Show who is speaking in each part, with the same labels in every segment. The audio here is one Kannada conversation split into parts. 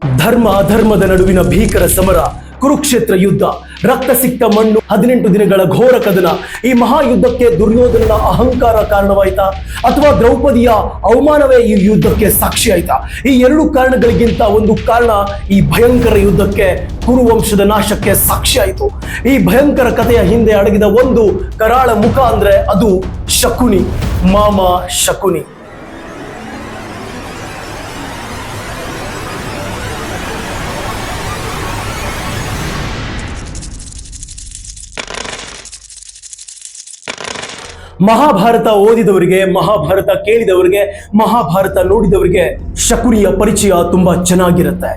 Speaker 1: ಧರ್ಮ ಅಧರ್ಮದ ನಡುವಿನ ಭೀಕರ ಸಮರ, ಕುರುಕ್ಷೇತ್ರ ಯುದ್ಧ, ರಕ್ತ ಸಿಕ್ತ ಮಣ್ಣು, ಹದಿನೆಂಟು ದಿನಗಳ ಘೋರ ಕದನ, ಈ ಮಹಾಯುದ್ಧಕ್ಕೆ ದುರ್ಯೋಧನನ ಅಹಂಕಾರ ಕಾರಣವಾಯ್ತಾ? ಅಥವಾ ದ್ರೌಪದಿಯ ಅವಮಾನವೇ ಈ ಯುದ್ಧಕ್ಕೆ ಸಾಕ್ಷಿ ಆಯ್ತಾ? ಈ ಎರಡು ಕಾರಣಗಳಿಗಿಂತ ಒಂದು ಕಾರಣ ಈ ಭಯಂಕರ ಯುದ್ಧಕ್ಕೆ, ಕುರುವಂಶದ ನಾಶಕ್ಕೆ ಸಾಕ್ಷಿ ಆಯಿತು. ಈ ಭಯಂಕರ ಕಥೆಯ ಹಿಂದೆ ಅಡಗಿದ ಒಂದು ಕರಾಳ ಮುಖ ಅಂದ್ರೆ ಅದು ಶಕುನಿ, ಮಾಮ ಶಕುನಿ. ಮಹಾಭಾರತ ಓದಿದವರಿಗೆ, ಮಹಾಭಾರತ ಕೇಳಿದವರಿಗೆ, ಮಹಾಭಾರತ ನೋಡಿದವರಿಗೆ ಶಕುನಿಯ ಪರಿಚಯ ತುಂಬಾ ಚೆನ್ನಾಗಿರುತ್ತೆ.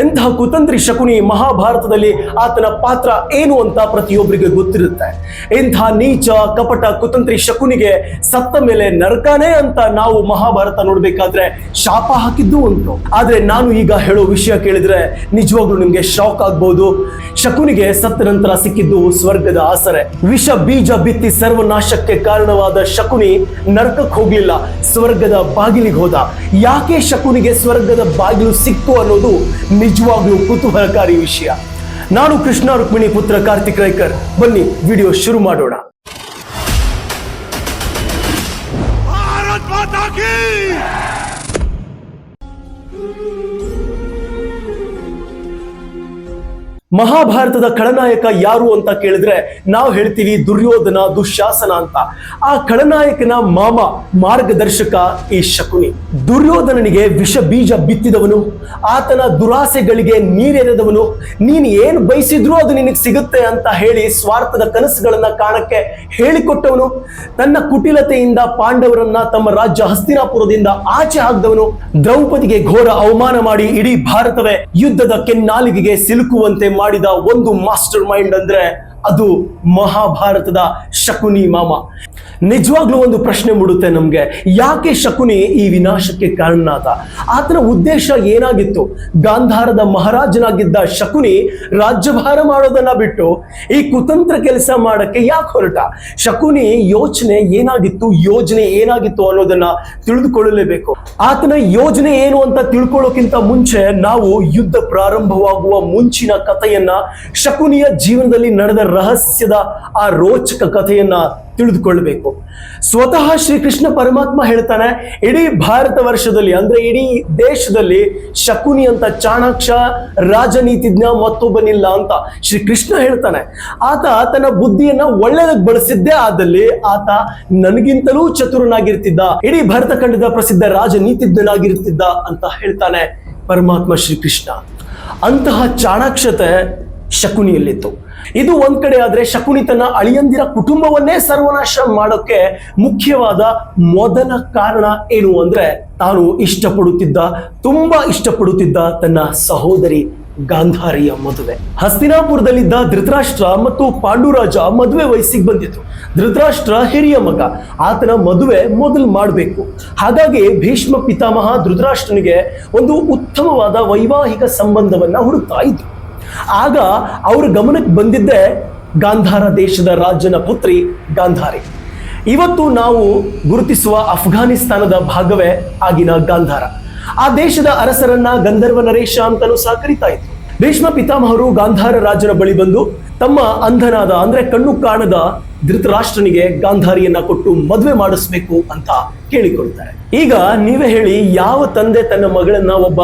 Speaker 1: ಎಂತಹ ಕುತಂತ್ರಿ ಶಕುನಿ ಮಹಾಭಾರತದಲ್ಲಿ ಆತನ ಪಾತ್ರ ಏನು ಅಂತ ಪ್ರತಿಯೊಬ್ಬರಿಗೆ ಗೊತ್ತಿರುತ್ತೆ. ಎಂಥ ನೀಚ, ಕಪಟ ಕುತಂತ್ರಿ ಶಕುನಿಗೆ ಸತ್ತ ಮೇಲೆ ನರಕನೇ ಅಂತ ನಾವು ಮಹಾಭಾರತ ನೋಡ್ಬೇಕಾದ್ರೆ ಶಾಪ ಹಾಕಿದ್ದು ಉಂಟು. ಆದ್ರೆ ನಾನು ಈಗ ಹೇಳೋ ವಿಷಯ ಕೇಳಿದ್ರೆ ನಿಜವಾಗ್ಲೂ ನಿಮ್ಗೆ ಶಾಕ್ ಆಗ್ಬಹುದು ಶಕುನಿಗೆ ಸತ್ತ ನಂತರ ಸಿಕ್ಕಿದ್ದು ಸ್ವರ್ಗದ ಆಸರೆ. ವಿಷ ಬೀಜ ಬಿತ್ತಿ ಸರ್ವನಾಶಕ್ಕೆ ಕಾರಣವಾದ ಶಕುನಿ ನರಕಕ್ಕೆ ಹೋಗ್ಲಿಲ್ಲ, ಸ್ವರ್ಗದ ಬಾಗಿಲಿಗೆ ಹೋದ. ಯಾಕೆ ಶಕುನಿಗೆ ಸ್ವರ್ಗದ ಬಾಗಿಲು ಸಿಕ್ತು ಅನ್ನೋದು ನಿಜವಾಗ್ಲೂ ಕುತೂಹಲಕಾರಿ ವಿಷಯ. ನಾನು ಕೃಷ್ಣ ರುಕ್ಮಿಣಿ ಪುತ್ರ ಕಾರ್ತಿಕ್ ರೈಕರ್. ಬನ್ನಿ, ವಿಡಿಯೋ ಶುರು ಮಾಡೋಣ. ಮಹಾಭಾರತದ ಖಳನಾಯಕ ಯಾರು ಅಂತ ಕೇಳಿದ್ರೆ ನಾವು ಹೇಳ್ತೀವಿ ದುರ್ಯೋಧನ, ದುಶಾಸನ ಅಂತ. ಆ ಖಳನಾಯಕನ ಮಾಮ, ಮಾರ್ಗದರ್ಶಕ ಈ ಶಕುನಿ. ದುರ್ಯೋಧನನಿಗೆ ವಿಷ ಬೀಜ ಬಿತ್ತಿದವನು, ಆತನ ದುರಾಸೆಗಳಿಗೆ ನೀರೆರೆದವನು ನೀನು ಏನು ಬಯಸಿದ್ರೂ ಅದು ನಿನಗೆ ಸಿಗುತ್ತೆ ಅಂತ ಹೇಳಿ ಸ್ವಾರ್ಥದ ಕನಸುಗಳನ್ನ ಕಾಣಕ್ಕೆ ಹೇಳಿಕೊಟ್ಟವನು. ತನ್ನ ಕುಟಿಲತೆಯಿಂದ ಪಾಂಡವರನ್ನ ತಮ್ಮ ರಾಜ್ಯ ಹಸ್ತಿನಾಪುರದಿಂದ ಆಚೆ ಹಾಕ್ದವನು. ದ್ರೌಪದಿಗೆ ಘೋರ ಅವಮಾನ ಮಾಡಿ ಇಡೀ ಭಾರತವೇ ಯುದ್ಧದ ಕೆನ್ನಾಲಿಗೆಗೆ ಸಿಲುಕುವಂತೆ ಮಾಡಿದ ಒಂದು ಮಾಸ್ಟರ್ ಮೈಂಡ್ ಅಂದ್ರೆ ಅದು ಮಹಾಭಾರತದ ಶಕುನಿ ಮಾಮ. ನಿಜವಾಗ್ಲೂ ಒಂದು ಪ್ರಶ್ನೆ ಮೂಡುತ್ತೆ ನಮ್ಗೆ. ಯಾಕೆ ಶಕುನಿ ಈ ವಿನಾಶಕ್ಕೆ ಕಾರಣನಾದ? ಆತನ ಉದ್ದೇಶ ಏನಾಗಿತ್ತು? ಗಾಂಧಾರದ ಮಹಾರಾಜನಾಗಿದ್ದ ಶಕುನಿ ರಾಜ್ಯಭಾರ ಮಾಡೋದನ್ನ ಬಿಟ್ಟು ಈ ಕುತಂತ್ರ ಕೆಲಸ ಮಾಡಕ್ಕೆ ಯಾಕೆ ಹೊರಟ? ಶಕುನಿ ಯೋಚನೆ ಏನಾಗಿತ್ತು? ಯೋಜನೆ ಏನಾಗಿತ್ತು ಅನ್ನೋದನ್ನ ತಿಳಿದುಕೊಳ್ಳಲೇಬೇಕು. ಆತನ ಯೋಜನೆ ಏನು ಅಂತ ತಿಳ್ಕೊಳ್ಳೋಕ್ಕಿಂತ ಮುಂಚೆ ನಾವು ಯುದ್ಧ ಪ್ರಾರಂಭವಾಗುವ ಮುಂಚಿನ ಕಥೆಯನ್ನ ಶಕುನಿಯ ಜೀವನದಲ್ಲಿ ನಡೆದ ರಹಸ್ಯದ ಆ ರೋಚಕ ಕಥೆಯನ್ನ ತಿಳಿದುಕೊಳ್ಳಬೇಕು. ಸ್ವತಃ ಶ್ರೀಕೃಷ್ಣ ಪರಮಾತ್ಮ ಹೇಳ್ತಾನೆ, ಇಡೀ ಭಾರತ ವರ್ಷದಲ್ಲಿ, ಅಂದ್ರೆ ಇಡೀ ದೇಶದಲ್ಲಿ ಶಕುನಿ ಅಂತ ಚಾಣಾಕ್ಷ ರಾಜನೀತಿಜ್ಞ ಮತ್ತೊಬ್ಬನಿಲ್ಲ ಅಂತ ಶ್ರೀಕೃಷ್ಣ ಹೇಳ್ತಾನೆ. ಆತ ತನ್ನ ಬುದ್ಧಿಯನ್ನ ಒಳ್ಳೆಯದಕ್ಕೆ ಬಳಸಿದ್ದೇ ಆದಲ್ಲಿ ಆತ ನನಗಿಂತಲೂ ಚತುರನಾಗಿರ್ತಿದ್ದ, ಇಡೀ ಭಾರತ ಖಂಡದ ಪ್ರಸಿದ್ಧ ರಾಜನೀತಿಜ್ಞನಾಗಿರ್ತಿದ್ದ ಅಂತ ಹೇಳ್ತಾನೆ ಪರಮಾತ್ಮ ಶ್ರೀಕೃಷ್ಣ. ಅಂತಹ ಚಾಣಾಕ್ಷತೆ ಶಕುನಿಯಲ್ಲಿತ್ತು. ಇದು ಒಂದ್ ಕಡೆ ಆದ್ರೆ ಶಕುನಿ ತನ್ನ ಅಳಿಯಂದಿರ ಕುಟುಂಬವನ್ನೇ ಸರ್ವನಾಶ ಮಾಡೋಕೆ ಮುಖ್ಯವಾದ ಮೊದಲ ಕಾರಣ ಏನು ಅಂದ್ರೆ ತಾನು ಇಷ್ಟಪಡುತ್ತಿದ್ದ, ತುಂಬಾ ಇಷ್ಟಪಡುತ್ತಿದ್ದ ತನ್ನ ಸಹೋದರಿ ಗಾಂಧಾರಿಯ ಮದುವೆ. ಹಸ್ತಿನಾಪುರದಲ್ಲಿದ್ದ ಧೃತರಾಷ್ಟ್ರ ಮತ್ತು ಪಾಂಡುರಾಜ ಮದುವೆ ವಯಸ್ಸಿಗೆ ಬಂದಿತ್ತು. ಧೃತರಾಷ್ಟ್ರ ಹಿರಿಯ ಮಗ, ಆತನ ಮದುವೆ ಮೊದಲು ಮಾಡಬೇಕು. ಹಾಗಾಗಿ ಭೀಷ್ಮ ಪಿತಾಮಹ ಧೃತರಾಷ್ಟ್ರನಿಗೆ ಒಂದು ಉತ್ತಮವಾದ ವೈವಾಹಿಕ ಸಂಬಂಧವನ್ನ ಹುಡುಕ್ತಾ ಇದ್ರು. ಆಗ ಅವ್ರ ಗಮನಕ್ಕೆ ಬಂದಿದ್ದೆ ಗಾಂಧಾರ ದೇಶದ ರಾಜನ ಪುತ್ರಿ ಗಾಂಧಾರಿ. ಇವತ್ತು ನಾವು ಗುರುತಿಸುವ ಅಫ್ಘಾನಿಸ್ತಾನದ ಭಾಗವೇ ಆಗಿನ ಗಾಂಧಾರ. ಆ ದೇಶದ ಅರಸರನ್ನ ಗಂಧರ್ವ ನರೇಶ ಅಂತಲೂ ಸಹ ಕರಿತಾ ಇದ್ರು. ಭೀಷ್ಮ ಪಿತಾಮಹರು ಗಾಂಧಾರ ರಾಜನ ಬಳಿ ಬಂದು ತಮ್ಮ ಅಂಧನಾದ ಅಂದ್ರೆ ಕಣ್ಣು ಕಾಣದ ಧೃತರಾಷ್ಟ್ರನಿಗೆ ಗಾಂಧಾರಿಯನ್ನ ಕೊಟ್ಟು ಮದುವೆ ಮಾಡಿಸ್ಬೇಕು ಅಂತ ಕೇಳಿಕೊಳ್ತಾರೆ. ಈಗ ನೀವೇ ಹೇಳಿ ಯಾವ ತಂದೆ ತನ್ನ ಮಗಳನ್ನ ಒಬ್ಬ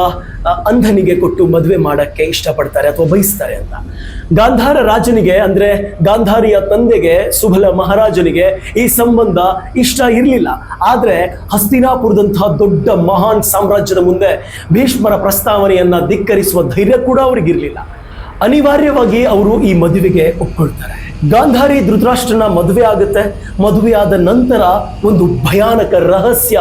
Speaker 1: ಅಂಧನಿಗೆ ಕೊಟ್ಟು ಮದುವೆ ಮಾಡಕ್ಕೆ ಇಷ್ಟಪಡ್ತಾರೆ ಅಥವಾ ಬಯಸ್ತಾರೆ ಅಂತ? ಗಾಂಧಾರ ರಾಜನಿಗೆ ಅಂದ್ರೆ ಗಾಂಧಾರಿಯ ತಂದೆಗೆ ಸುಬಲ ಮಹಾರಾಜನಿಗೆ ಈ ಸಂಬಂಧ ಇಷ್ಟ ಇರಲಿಲ್ಲ. ಆದ್ರೆ ಹಸ್ತಿನಾಪುರದಂತಹ ದೊಡ್ಡ ಮಹಾನ್ ಸಾಮ್ರಾಜ್ಯದ ಮುಂದೆ ಭೀಷ್ಮರ ಪ್ರಸ್ತಾವನೆಯನ್ನ ಧಿಕ್ಕರಿಸುವ ಧೈರ್ಯ ಕೂಡ ಅವರಿಗಿರಲಿಲ್ಲ. ಅನಿವಾರ್ಯವಾಗಿ ಅವರು ಈ ಮದುವೆಗೆ ಒಪ್ಕೊಳ್ತಾರೆ. ಗಾಂಧಾರಿ ಧೃತರಾಷ್ಟ್ರನ ಮದುವೆ ಆಗುತ್ತೆ. ಮದುವೆ ಆದ ನಂತರ ಒಂದು ಭಯಾನಕ ರಹಸ್ಯ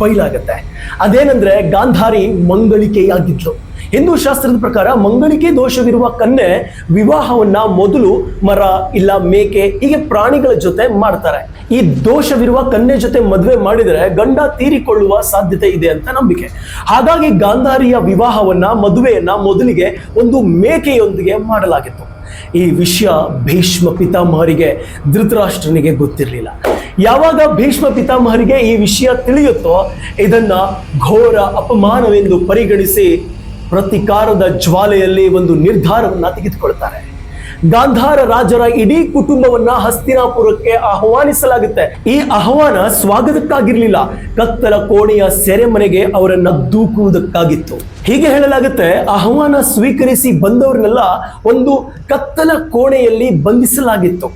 Speaker 1: ಬಯಲಾಗುತ್ತೆ. ಅದೇನಂದ್ರೆ ಗಾಂಧಾರಿ ಮಂಗಳಿಕೆಯಾಗಿದ್ಲು. ಹಿಂದೂ ಶಾಸ್ತ್ರದ ಪ್ರಕಾರ ಮಂಗಳಿಕೆ ದೋಷವಿರುವ ಕನ್ಯೆ ವಿವಾಹವನ್ನ ಮೊದಲು ಮರ ಇಲ್ಲ ಮೇಕೆ ಹೀಗೆ ಪ್ರಾಣಿಗಳ ಜೊತೆ ಮಾಡ್ತಾರೆ. ಈ ದೋಷವಿರುವ ಕನ್ಯೆ ಜೊತೆ ಮದುವೆ ಮಾಡಿದರೆ ಗಂಡ ತೀರಿಕೊಳ್ಳುವ ಸಾಧ್ಯತೆ ಇದೆ ಅಂತ ನಂಬಿಕೆ. ಹಾಗಾಗಿ ಗಾಂಧಾರಿಯ ವಿವಾಹವನ್ನ ಮದುವೆಯನ್ನ ಮೊದಲಿಗೆ ಒಂದು ಮೇಕೆಯೊಂದಿಗೆ ಮಾಡಲಾಗಿತ್ತು. ಈ ವಿಷಯ ಭೀಷ್ಮ ಪಿತಾಮಹರಿಗೆ, ಧೃತರಾಷ್ಟ್ರನಿಗೆ ಗೊತ್ತಿರಲಿಲ್ಲ. ಯಾವಾಗ ಭೀಷ್ಮ ಪಿತಾಮಹರಿಗೆ ಈ ವಿಷಯ ತಿಳಿಯುತ್ತೋ, ಇದನ್ನ ಘೋರ ಅಪಮಾನವೆಂದು ಪರಿಗಣಿಸಿ ಪ್ರತಿಕಾರದ ಜ್ವಾಲೆಯಲ್ಲಿ ಒಂದು ನಿರ್ಧಾರವನ್ನ ತೆಗೆದುಕೊಳ್ತಾರೆ. ಗಾಂಧಾರ ರಾಜರ ಇಡೀ ಕುಟುಂಬವನ್ನ ಹಸ್ತಿನಾಪುರಕ್ಕೆ ಆಹ್ವಾನಿಸಲಾಗುತ್ತೆ. ಈ ಆಹ್ವಾನ ಸ್ವಾಗತಕ್ಕಾಗಿರ್ಲಿಲ್ಲ. ಕತ್ತಲ ಕೋಣೆಯ ಸೆರೆಮನೆಗೆ ಅವರನ್ನ ದೂಕುವುದಕ್ಕಾಗಿತ್ತು. ಹೀಗೆ ಹೇಳಲಾಗುತ್ತೆ, ಆಹ್ವಾನ ಸ್ವೀಕರಿಸಿ ಬಂದವರನ್ನೆಲ್ಲ ಒಂದು ಕತ್ತಲ ಕೋಣೆಯಲ್ಲಿ ಬಂಧಿಸಲಾಗಿತ್ತು.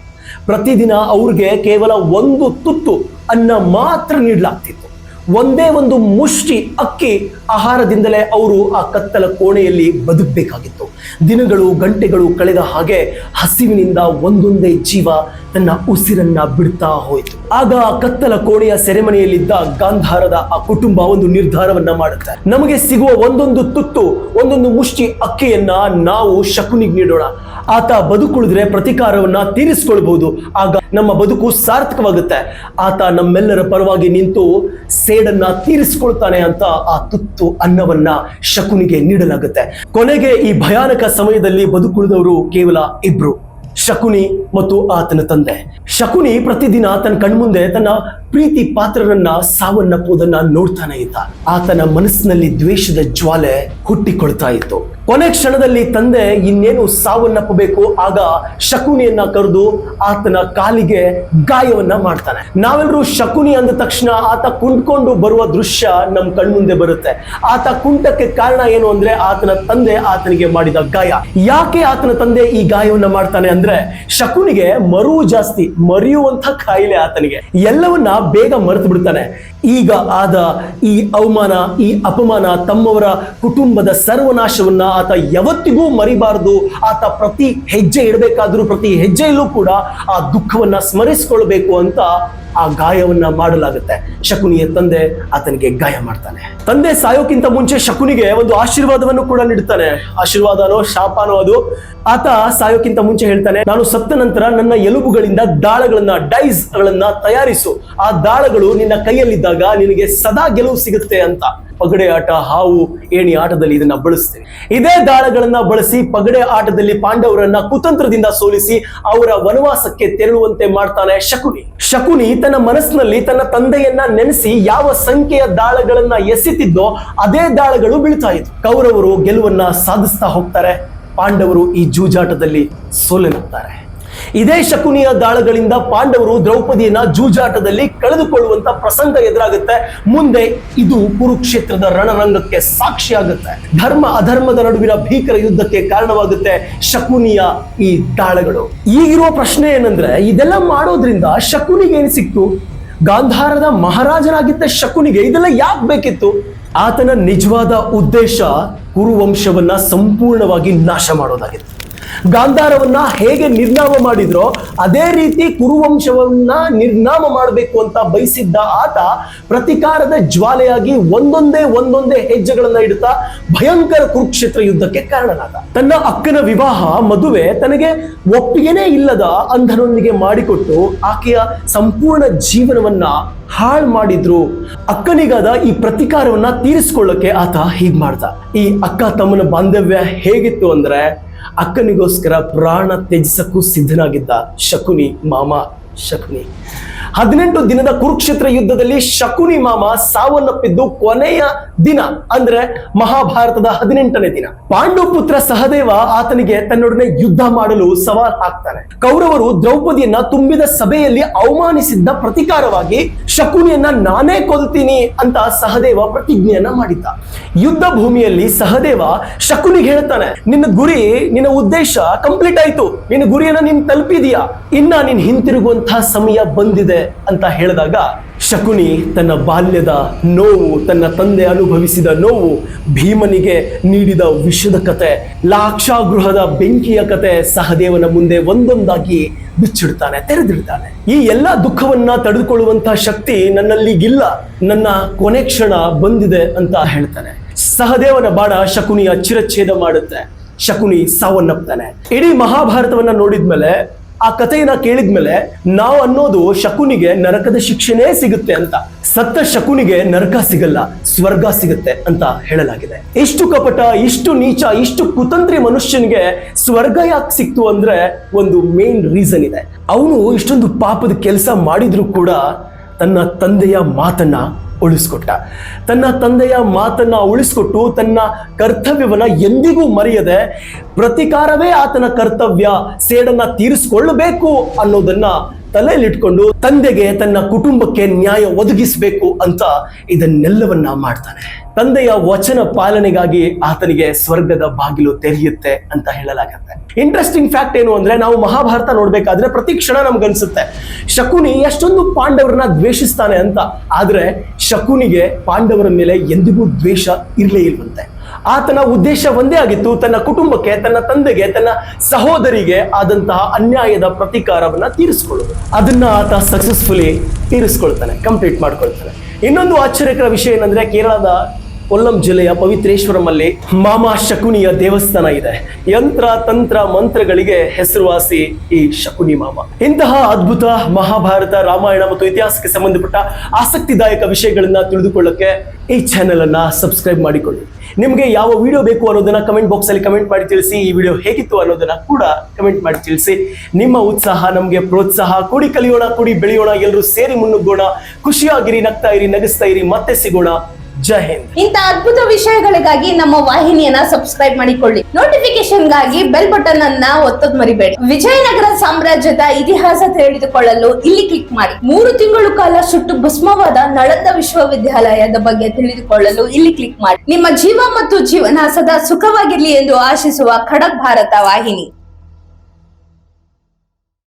Speaker 1: ಪ್ರತಿದಿನ ಅವ್ರಿಗೆ ಕೇವಲ ಒಂದು ತುತ್ತು ಅನ್ನ ಮಾತ್ರ ನೀಡಲಾಗ್ತಿತ್ತು. ಒಂದೇ ಒಂದು ಮುಷ್ಟಿ, ಅಕ್ಕಿ ಆಹಾರದಿಂದಲೇ ಅವರು ಆ ಕತ್ತಲ ಕೋಣೆಯಲ್ಲಿ ಬದುಕಬೇಕಾಗಿತ್ತು. ದಿನಗಳು, ಗಂಟೆಗಳು ಕಳೆದ ಹಾಗೆ ಹಸಿವಿನಿಂದ ಒಂದೊಂದೇ ಜೀವ ತನ್ನ ಉಸಿರನ್ನ ಬಿಡ್ತಾ ಹೋಯಿತು. ಆಗ ಕತ್ತಲ ಕೋಣೆಯ ಸೆರೆಮನೆಯಲ್ಲಿದ್ದ ಗಾಂಧಾರದ ಆ ಕುಟುಂಬ ಒಂದು ನಿರ್ಧಾರವನ್ನ ಮಾಡುತ್ತೆ. ನಮಗೆ ಸಿಗುವ ಒಂದೊಂದು ತುತ್ತು, ಒಂದೊಂದು ಮುಷ್ಟಿ ಅಕ್ಕಿಯನ್ನ ನಾವು ಶಕುನಿಗೆ ನೀಡೋಣ. ಆತ ಬದುಕುಳಿದ್ರೆ ಪ್ರತಿಕಾರವನ್ನ ತೀರಿಸಿಕೊಳ್ಬಹುದು. ಆಗ ನಮ್ಮ ಬದುಕು ಸಾರ್ಥಕವಾಗುತ್ತೆ. ಆತ ನಮ್ಮೆಲ್ಲರ ಪರವಾಗಿ ನಿಂತು ಸೇಡನ್ನ ತೀರಿಸಿಕೊಳ್ತಾನೆ ಅಂತ ಆ ತುತ್ತು ಅನ್ನವನ್ನ ಶಕುನಿಗೆ ನೀಡಲಾಗುತ್ತೆ. ಕೊನೆಗೆ ಈ ಭಯಾನಕ ಸಮಯದಲ್ಲಿ ಬದುಕುಳಿದವರು ಕೇವಲ ಇಬ್ರು, ಶಕುನಿ ಮತ್ತು ಆತನ ತಂದೆ. ಶಕುನಿ ಪ್ರತಿದಿನ ತನ್ನ ಕಣ್ಮುಂದೆ ತನ್ನ ಪ್ರೀತಿ ಪಾತ್ರರನ್ನ ಸಾವನ್ನಪ್ಪುವುದನ್ನ ನೋಡ್ತಾನೆ ಇದ್ದ ಆತನ ಮನಸ್ಸಿನಲ್ಲಿ ದ್ವೇಷದ ಜ್ವಾಲೆ ಹುಟ್ಟಿಕೊಳ್ತಾ ಇತ್ತು. ಕೊನೆ ಕ್ಷಣದಲ್ಲಿ ತಂದೆ ಇನ್ನೇನು ಸಾವನ್ನಪ್ಪಬೇಕು ಆಗ ಶಕುನಿಯನ್ನ ಕರೆದು ಆತನ ಕಾಲಿಗೆ ಗಾಯವನ್ನ ಮಾಡ್ತಾನೆ. ನಾವೆಲ್ಲರೂ ಶಕುನಿ ಅಂದ ತಕ್ಷಣ ಆತ ಕುಂಟ್ಕೊಂಡು ಬರುವ ದೃಶ್ಯ ನಮ್ ಕಣ್ಮುಂದೆ ಬರುತ್ತೆ. ಆತ ಕುಂಟಕ್ಕೆ ಕಾರಣ ಏನು ಅಂದ್ರೆ ಆತನ ತಂದೆ ಆತನಿಗೆ ಮಾಡಿದ ಗಾಯ. ಯಾಕೆ ಆತನ ತಂದೆ ಈ ಗಾಯವನ್ನ ಮಾಡ್ತಾನೆ ಅಂದ್ರೆ ಶಕುನಿಗೆ ಮರುವು ಜಾಸ್ತಿ ಮರೆಯುವಂತ ಕಾಯಿಲೆ ಆತನಿಗೆ. ಎಲ್ಲವನ್ನ ಬೇಗ ಮರೆತು ಬಿಡ್ತಾನೆ. ಈಗ ಆದ ಈ ಅವಮಾನ, ಈ ಅಪಮಾನ ತಮ್ಮವರ ಕುಟುಂಬದ ಸರ್ವನಾಶವನ್ನ ಆತ ಯಾವತ್ತಿಗೂ ಮರಿಬಾರದು. ಆತ ಪ್ರತಿ ಹೆಜ್ಜೆ ಇಡಬೇಕಾದ್ರೂ ಪ್ರತಿ ಹೆಜ್ಜೆಯಲ್ಲೂ ಕೂಡ ಆ ದುಃಖವನ್ನ ಸ್ಮರಿಸಿಕೊಳ್ಬೇಕು ಅಂತ ಆ ಗಾಯವನ್ನ ಮಾಡಲಾಗುತ್ತೆ. ಶಕುನಿಯ ತಂದೆ ಆತನಿಗೆ ಗಾಯ ಮಾಡ್ತಾನೆ. ತಂದೆ ಸಾಯೋಕ್ಕಿಂತ ಮುಂಚೆ ಶಕುನಿಗೆ ಒಂದು ಆಶೀರ್ವಾದವನ್ನು ಕೂಡ ನೀಡುತ್ತಾನೆ ಆಶೀರ್ವಾದನೋ ಶಾಪನೋ ಅದು. ಆತ ಸಾಯೋಕ್ಕಿಂತ ಮುಂಚೆ ಹೇಳ್ತಾನೆ, ನಾನು ಸತ್ತ ನಂತರ ನನ್ನ ಎಲುಬುಗಳಿಂದ ದಾಳಗಳನ್ನ ಡೈಸ್ ಗಳನ್ನ ತಯಾರಿಸು. ಆ ದಾಳಗಳು ನಿನ್ನ ಕೈಯಲ್ಲಿದ್ದಾಗ ನಿನಗೆ ಸದಾ ಗೆಲುವು ಸಿಗುತ್ತೆ ಅಂತ. ಪಗಡೆ ಆಟ, ಹಾವು, ಏಣಿ ಆಟದಲ್ಲಿ ಇದನ್ನ ಬಳಸ್ತೇವೆ. ಇದೇ ದಾಳಗಳನ್ನ ಬಳಸಿ ಪಗಡೆ ಆಟದಲ್ಲಿ ಪಾಂಡವರನ್ನ ಕುತಂತ್ರದಿಂದ ಸೋಲಿಸಿ ಅವರ ವನವಾಸಕ್ಕೆ ತೆರಳುವಂತೆ ಮಾಡ್ತಾನೆ ಶಕುನಿ. ಶಕುನಿ ತನ್ನ ಮನಸ್ಸಿನಲ್ಲಿ ತನ್ನ ತಂದೆಯನ್ನ ನೆನೆಸಿ ಯಾವ ಸಂಖ್ಯೆಯ ದಾಳಗಳನ್ನ ಎಸೆತಿದ್ದೋ ಅದೇ ದಾಳಗಳು ಬೀಳ್ತಾ ಇತ್ತು ಕೌರವರು ಗೆಲುವನ್ನ ಸಾಧಿಸ್ತಾ ಹೋಗ್ತಾರೆ. ಪಾಂಡವರು ಈ ಜೂಜಾಟದಲ್ಲಿ ಸೋಲನುತ್ತಾರೆ. ಇದೇ ಶಕುನಿಯ ದಾಳಗಳಿಂದ ಪಾಂಡವರು ದ್ರೌಪದಿಯನ್ನ ಜೂಜಾಟದಲ್ಲಿ ಕಳೆದುಕೊಳ್ಳುವಂತ ಪ್ರಸಂಗ ಎದುರಾಗುತ್ತೆ. ಮುಂದೆ ಇದು ಕುರುಕ್ಷೇತ್ರದ ರಣರಂಗಕ್ಕೆ ಸಾಕ್ಷಿಯಾಗುತ್ತೆ. ಧರ್ಮ ಅಧರ್ಮದ ನಡುವಿನ ಭೀಕರ ಯುದ್ಧಕ್ಕೆ ಕಾರಣವಾಗುತ್ತೆ ಶಕುನಿಯ ಈ ದಾಳಗಳು. ಈಗಿರುವ ಪ್ರಶ್ನೆ ಏನಂದ್ರೆ, ಇದೆಲ್ಲ ಮಾಡೋದ್ರಿಂದ ಶಕುನಿಗೆ ಏನ್ ಸಿಕ್ತು? ಗಾಂಧಾರದ ಮಹಾರಾಜನಾಗಿದ್ದ ಶಕುನಿಗೆ ಇದೆಲ್ಲ ಯಾಕೆ ಬೇಕಿತ್ತು? ಆತನ ನಿಜವಾದ ಉದ್ದೇಶ ಕುರುವಂಶವನ್ನ ಸಂಪೂರ್ಣವಾಗಿ ನಾಶ ಮಾಡೋದಾಗಿತ್ತು. ಗಾಂಧಾರವನ್ನ ಹೇಗೆ ನಿರ್ನಾಮ ಮಾಡಿದ್ರೋ, ಅದೇ ರೀತಿ ಕುರುವಂಶವನ್ನ ನಿರ್ನಾಮ ಮಾಡಬೇಕು ಅಂತ ಬಯಸಿದ್ದ ಆತ ಪ್ರತಿಕಾರದ ಜ್ವಾಲೆಯಾಗಿ ಒಂದೊಂದೇ ಒಂದೊಂದೇ ಹೆಜ್ಜೆಗಳನ್ನ ಇಡುತ್ತಾ ಭಯಂಕರ ಕುರುಕ್ಷೇತ್ರ ಯುದ್ಧಕ್ಕೆ ಕಾರಣನಾದ. ತನ್ನ ಅಕ್ಕನ ವಿವಾಹ ಮದುವೆ ತನಗೆ ಒಪ್ಪಿಗೆನೇ ಇಲ್ಲದ ಅಂಧನೊಂದಿಗೆ ಮಾಡಿಕೊಟ್ಟು ಆಕೆಯ ಸಂಪೂರ್ಣ ಜೀವನವನ್ನ ಹಾಳು ಮಾಡಿದ್ರು. ಅಕ್ಕನಿಗಾದ ಈ ಪ್ರತಿಕಾರವನ್ನ ತೀರಿಸಿಕೊಳ್ಳಕ್ಕೆ ಆತ ಹೀಗ್ ಮಾಡ್ದ. ಈ ಅಕ್ಕ ತಮ್ಮನ ಬಾಂಧವ್ಯ ಹೇಗಿತ್ತು ಅಂದ್ರೆ ಅಕ್ಕನಿಗೋಸ್ಕರ ಪ್ರಾಣ ತ್ಯಜಿಸಕ್ಕೂ ಸಿದ್ಧನಾಗಿದ್ದ ಶಕುನಿ ಮಾಮ ಶಕುನಿ. ಹದಿನೆಂಟು ದಿನದ ಕುರುಕ್ಷೇತ್ರ ಯುದ್ಧದಲ್ಲಿ ಶಕುನಿ ಮಾಮ ಸಾವನ್ನಪ್ಪಿದ್ದು ಕೊನೆಯ ದಿನ, ಅಂದ್ರೆ ಮಹಾಭಾರತದ ಹದಿನೆಂಟನೇ ದಿನ. ಪಾಂಡು ಪುತ್ರ ಸಹದೇವ ಆತನಿಗೆ ತನ್ನೊಡನೆ ಯುದ್ಧ ಮಾಡಲು ಸವಾಲ್ ಹಾಕ್ತಾನೆ. ಕೌರವರು ದ್ರೌಪದಿಯನ್ನ ತುಂಬಿದ ಸಭೆಯಲ್ಲಿ ಅವಮಾನಿಸಿದ್ದ ಪ್ರತಿಕಾರವಾಗಿ ಶಕುನಿಯನ್ನ ನಾನೇ ಕೊಲ್ತೀನಿ ಅಂತ ಸಹದೇವ ಪ್ರತಿಜ್ಞೆಯನ್ನ ಮಾಡಿದ್ದ. ಯುದ್ಧ ಭೂಮಿಯಲ್ಲಿ ಸಹದೇವ ಶಕುನಿಗೆ ಹೇಳ್ತಾನೆ, ನಿನ್ನ ಗುರಿ, ನಿನ್ನ ಉದ್ದೇಶ ಕಂಪ್ಲೀಟ್ ಆಯ್ತು. ನಿನ್ನ ಗುರಿಯನ್ನ ನೀನ್ ತಲುಪಿದೀಯಾ? ಇನ್ನ ನೀನ್ ಹಿಂತಿರುಗುವಂತಹ ಸಮಯ ಬಂದಿದೆ. ಅಂತ ಹೇಳಿದಾಗ ಶಕುನಿ ತನ್ನ ಬಾಲ್ಯದ ನೋವು, ತನ್ನ ತಂದೆ ಅನುಭವಿಸಿದ ನೋವು, ಭೀಮನಿಗೆ ನೀಡಿದ ವಿಷದ ಕತೆ, ಲಾಕ್ಷಾಗೃಹದ ಬೆಂಕಿಯ ಕತೆ ಸಹದೇವನ ಮುಂದೆ ಒಂದೊಂದಾಗಿ ಬಿಚ್ಚಿಡ್ತಾನೆ, ತೆರೆದಿಡ್ತಾನೆ. ಈ ಎಲ್ಲ ದುಃಖವನ್ನ ತಡೆದುಕೊಳ್ಳುವಂತಹ ಶಕ್ತಿ ನನ್ನಲ್ಲಿ ಇಲ್ಲ ನನ್ನ ಕೊನೆ ಕ್ಷಣ ಬಂದಿದೆ ಅಂತ ಹೇಳ್ತಾನೆ. ಸಹದೇವನ ಬಾಣ ಶಕುನಿಯ ಚಿರಚ್ಛೇದ ಮಾಡುತ್ತೆ. ಶಕುನಿ ಸಾವನ್ನಪ್ತಾನೆ. ಇಡೀ ಮಹಾಭಾರತವನ್ನ ನೋಡಿದ್ಮೇಲೆ ಆ ಕಥೆಯನ್ನ ಕೇಳಿದ್ಮೇಲೆ ನಾವು ಅನ್ನೋದು ಶಕುನಿಗೆ ನರಕದ ಶಿಕ್ಷೆನೇ ಸಿಗುತ್ತೆ ಅಂತ. ಸತ್ತ ಶಕುನಿಗೆ ನರಕ ಸಿಗಲ್ಲ, ಸ್ವರ್ಗ ಸಿಗುತ್ತೆ ಅಂತ ಹೇಳಲಾಗಿದೆ. ಇಷ್ಟು ಕಪಟ, ಇಷ್ಟು ನೀಚ, ಇಷ್ಟು ಕುತಂತ್ರಿ ಮನುಷ್ಯನಿಗೆ ಸ್ವರ್ಗ ಯಾಕೆ ಸಿಕ್ತು ಅಂದ್ರೆ ಒಂದು ಮೇನ್ ರೀಸನ್ ಇದೆ. ಅವನು ಇಷ್ಟೊಂದು ಪಾಪದ ಕೆಲಸ ಮಾಡಿದ್ರು ಕೂಡ ತನ್ನ ತಂದೆಯ ಮಾತನ್ನ ಉಳಿಸ್ಕೊಟ್ಟ. ತನ್ನ ತಂದೆಯ ಮಾತನ್ನ ಉಳಿಸ್ಕೊಟ್ಟು ತನ್ನ ಕರ್ತವ್ಯವನ್ನ ಎಂದಿಗೂ ಮರೆಯದೆ ಪ್ರತಿಕಾರವೇ ಆತನ ಕರ್ತವ್ಯ, ಸೇಡನ್ನ ತೀರಿಸಿಕೊಳ್ಳಬೇಕು ಅನ್ನೋದನ್ನ ತಲೆಯಲ್ಲಿಟ್ಕೊಂಡು ತಂದೆಗೆ ತನ್ನ ಕುಟುಂಬಕ್ಕೆ ನ್ಯಾಯ ಒದಗಿಸಬೇಕು ಅಂತ ಇದನ್ನೆಲ್ಲವನ್ನ ಮಾಡ್ತಾನೆ. ತಂದೆಯ ವಚನ ಪಾಲನೆಗಾಗಿ ಆತನಿಗೆ ಸ್ವರ್ಗದ ಬಾಗಿಲು ತೆರೆಯುತ್ತೆ ಅಂತ ಹೇಳಲಾಗತ್ತೆ. ಇಂಟ್ರೆಸ್ಟಿಂಗ್ ಫ್ಯಾಕ್ಟ್ ಏನು ಅಂದ್ರೆ ನಾವು ಮಹಾಭಾರತ ನೋಡ್ಬೇಕಾದ್ರೆ ಪ್ರತಿ ಕ್ಷಣ ನಮ್ಗನ್ಸುತ್ತೆ. ಶಕುನಿ ಎಷ್ಟೊಂದು ಪಾಂಡವರನ್ನ ದ್ವೇಷಿಸ್ತಾನೆ ಅಂತ. ಆದ್ರೆ ಶಕುನಿಗೆ ಪಾಂಡವರ ಮೇಲೆ ಎಂದಿಗೂ ದ್ವೇಷ ಇರಲೇ ಇಲ್ವಂತೆ. ಆತನ ಉದ್ದೇಶ ಒಂದೇ ಆಗಿತ್ತು, ತನ್ನ ಕುಟುಂಬಕ್ಕೆ, ತನ್ನ ತಂದೆಗೆ, ತನ್ನ ಸಹೋದರಿಗೆ ಆದಂತಹ ಅನ್ಯಾಯದ ಪ್ರತೀಕಾರವನ್ನ ತೀರಿಸ್ಕೊಳ್ಳೋದು ಅದನ್ನ ಆತ ಸಕ್ಸಸ್ಫುಲಿ ತೀರಿಸ್ಕೊಳ್ತಾನೆ ಕಂಪ್ಲೀಟ್ ಮಾಡ್ಕೊಳ್ತಾನೆ. ಇನ್ನೊಂದು ಆಶ್ಚರ್ಯಕರ ವಿಷಯ ಏನಂದ್ರೆ ಕೇರಳದ ಕೊಲ್ಲಂ ಜಿಲ್ಲೆಯ ಪವಿತ್ರೇಶ್ವರಮಲ್ಲಿ ಮಾಮಾ ಶಕುನಿಯ ದೇವಸ್ಥಾನ ಇದೆ. ಯಂತ್ರ, ತಂತ್ರ, ಮಂತ್ರಗಳಿಗೆ ಹೆಸರುವಾಸಿ ಈ ಶಕುನಿ ಮಾಮ. ಇಂತಹ ಅದ್ಭುತ ಮಹಾಭಾರತ, ರಾಮಾಯಣ ಮತ್ತು ಇತಿಹಾಸಕ್ಕೆ ಸಂಬಂಧಪಟ್ಟ ಆಸಕ್ತಿದಾಯಕ ವಿಷಯಗಳನ್ನ ತಿಳಿದುಕೊಳ್ಳಕ್ಕೆ ಈ ಚಾನೆಲ್ ಅನ್ನ ಸಬ್ಸ್ಕ್ರೈಬ್ ಮಾಡಿಕೊಳ್ಳಿ. ನಿಮಗೆ ಯಾವ ವಿಡಿಯೋ ಬೇಕು ಅನ್ನೋದನ್ನ ಕಮೆಂಟ್ ಬಾಕ್ಸ್ ಅಲ್ಲಿ ಕಮೆಂಟ್ ಮಾಡಿ ತಿಳಿಸಿ, ಈ ವಿಡಿಯೋ ಹೇಗಿತ್ತು ಅನ್ನೋದನ್ನ ಕೂಡ ಕಮೆಂಟ್ ಮಾಡಿ ತಿಳಿಸಿ. ನಿಮ್ಮ ಉತ್ಸಾಹ, ನಮಗೆ ಪ್ರೋತ್ಸಾಹ, ಕೂಡಿ ಕಲಿಯೋಣ, ಕೂಡಿ ಬೆಳೆಯೋಣ ಎಲ್ಲರೂ ಸೇರಿ ಮುನ್ನುಗ್ಗೋಣ. ಖುಷಿಯಾಗಿರಿ, ನಗ್ತಾ ಇರಿ, ನಗಿಸ್ತಾ ಇರಿ, ಮತ್ತೆ ಸಿಗೋಣ. ಜೈ ಹಿಂದ್.
Speaker 2: ಇಂತ ಅದ್ಭುತ ವಿಷಯಗಳಿಗಾಗಿ ನಮ್ಮ ವಾಹಿನಿಯನ್ನ ಸಬ್ಸ್ಕ್ರೈಬ್ ಮಾಡಿಕೊಳ್ಳಿ. ನೋಟಿಫಿಕೇಶನ್ಗಾಗಿ ಬೆಲ್ ಬಟನ್ ಅನ್ನ ಒತ್ತದ್ ಮರಿಬೇಡಿ. ವಿಜಯನಗರ ಸಾಮ್ರಾಜ್ಯದ ಇತಿಹಾಸ ತಿಳಿದುಕೊಳ್ಳಲು ಇಲ್ಲಿ ಕ್ಲಿಕ್ ಮಾಡಿ. ಮೂರು ತಿಂಗಳು ಕಾಲ ಸುಟ್ಟು ಭಸ್ಮವಾದ ನಳಂದ ವಿಶ್ವವಿದ್ಯಾಲಯದ ಬಗ್ಗೆ ತಿಳಿದುಕೊಳ್ಳಲು ಇಲ್ಲಿ ಕ್ಲಿಕ್ ಮಾಡಿ. ನಿಮ್ಮ ಜೀವ ಮತ್ತು ಜೀವನ ಸದಾ ಸುಖವಾಗಿರ್ಲಿ ಎಂದು ಆಶಿಸುವ ಖಡಕ್ ಭಾರತ ವಾಹಿನಿ.